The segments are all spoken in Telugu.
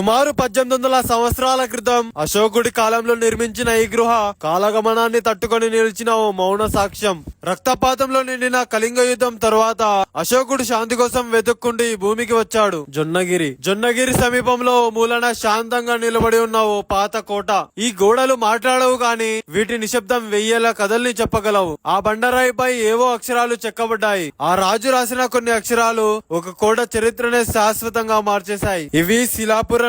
సుమారు పద్దెనిమిది వందల సంవత్సరాల క్రితం అశోకుడి కాలంలో నిర్మించిన ఈ గృహ కాలగమనాన్ని తట్టుకొని నిలిచిన ఓ మౌన సాక్ష్యం. రక్తపాతంలో నిండిన కళింగ యుద్ధం తరువాత అశోకుడు శాంతి కోసం వెతుక్కుంటూ ఈ భూమికి వచ్చాడు. జొన్నగిరి. జొన్నగిరి సమీపంలో మూలన శాంతంగా నిలబడి ఉన్న ఓ పాత కోట. ఈ గోడలు మాట్లాడవు గాని వీటి నిశ్శబ్దం వెయ్యేల కథల్ని చెప్పగలవు. ఆ బండరాయిపై ఏవో అక్షరాలు చెక్కబడ్డాయి. ఆ రాజు రాసిన కొన్ని అక్షరాలు ఒక కోట చరిత్రనే శాశ్వతంగా మార్చేశాయి. ఇవి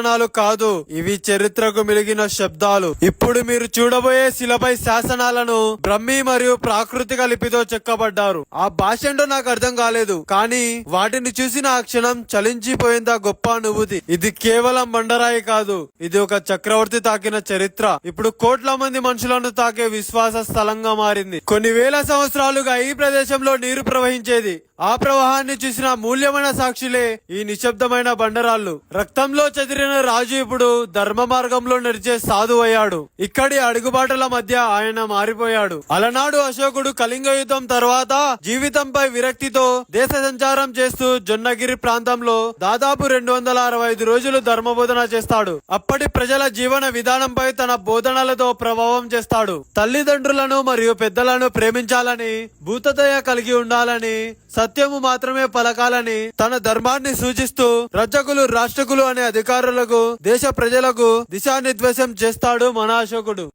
శిలాపురాణాలు కాదు ఇవి చరిత్రకు మిలిగిన శబ్దాలు. ఇప్పుడు మీరు చూడబోయే శిలపై శాసనాలను బ్రహ్మి మరియు ప్రాకృతిక లిపితో చెక్కబడ్డారు. ఆ భాష ఏంటో నాకు అర్థం కాలేదు కానీ వాటిని చూసిన ఆ క్షణం చలించిపోయిందా గొప్ప అనుభూతి. ఇది కేవలం బండరాయి కాదు ఇది ఒక చక్రవర్తి తాకిన చరిత్ర. ఇప్పుడు కోట్ల మంది మనుషులను తాకే విశ్వాస స్థలంగా మారింది. కొన్ని వేల సంవత్సరాలుగా ఈ ప్రదేశంలో నీరు ప్రవహించేది. ఆ ప్రవాహాన్ని చూసిన మూల్యమైన సాక్షులే ఈ నిశ్శబ్దమైన బండరాళ్ళు. రక్తంలో చెదిరిన రాజు ఇప్పుడు ధర్మ మార్గంలో నడిచే సాధు అయ్యాడు ఇక్కడి అడుగుబాటల మధ్య ఆయన మారిపోయాడు. అలనాడు అశోకుడు కళింగ యుద్ధం తర్వాత జీవితంపై విరక్తితో దేశ సంచారం చేస్తూ జొన్నగిరి ప్రాంతంలో దాదాపు రెండు వందల అరవై ఐదు రోజులు ధర్మ బోధన చేస్తాడు. అప్పటి ప్రజల జీవన విధానంపై తన బోధనలతో ప్రభావం చేస్తాడు. తల్లిదండ్రులను మరియు పెద్దలను ప్రేమించాలని భూతదయ కలిగి ఉండాలని సత్యము మాత్రమే పలకాలని తన ధర్మాన్ని సూచిస్తూ రచకులు రాష్ట్రకులు అనే అధికారులు అధికారులకు దేశ ప్రజలకు దిశానిర్దేశం చేస్తాడు మన అశోకుడు.